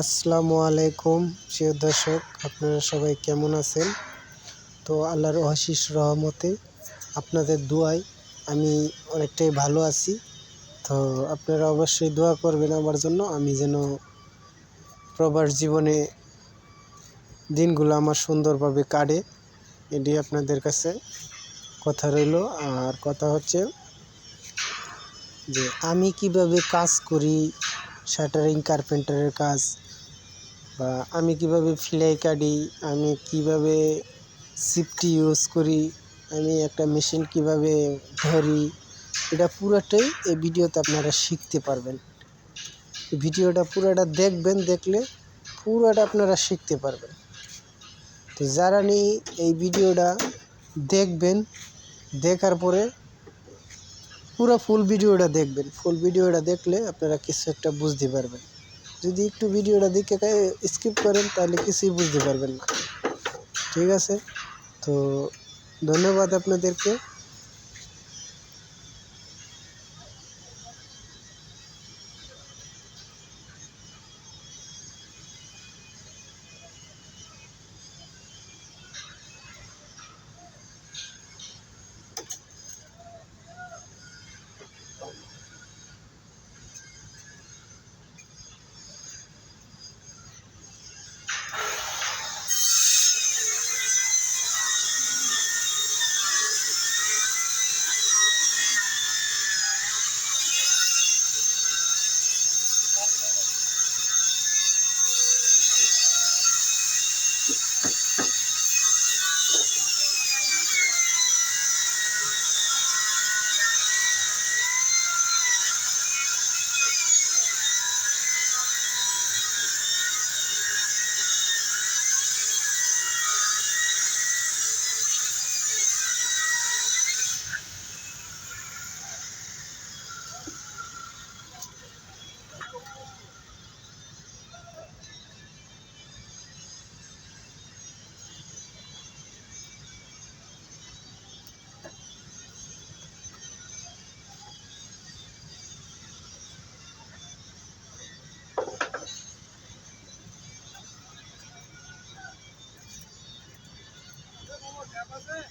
আসসালামু আলাইকুম, প্রিয় দর্শক, আপনারা সবাই কেমন আছেন? তো আল্লাহর অশিস রহমতে আপনাদের দোয়ায় আমি অনেকটাই ভালো আছি। তো আপনারা অবশ্যই দোয়া করবেন আমার জন্য, আমি যেন প্রবাস জীবনে দিনগুলো আমার সুন্দরভাবে কাটে, এটি আপনাদের কাছে কথা রইল। আর কথা হচ্ছে যে আমি কীভাবে কাজ করি, শাটারিং, কার্পেন্টারের কাজ বা আমি কীভাবে ফিলাই কাটি, আমি কীভাবে সিফটি ইউজ করি, আমি একটা মেশিন কীভাবে ধরি, এটা পুরোটাই এই ভিডিওতে আপনারা শিখতে পারবেন। ভিডিওটা পুরোটা দেখবেন, দেখলে পুরোটা আপনারা শিখতে পারবেন। তো যারা নি এই ভিডিওটা দেখবেন, দেখার পরে পুরো ফুল ভিডিওটা দেখবেন। ফুল ভিডিওটা দেখলে আপনারা কিছু একটা বুঝতে পারবেন। যদি একটু ভিডিওটা দেখে স্কিপ করেন, তাহলে কিছুই বুঝতে পারবেন না। ঠিক আছে? তো ধন্যবাদ আপনাদেরকে। Спасибо.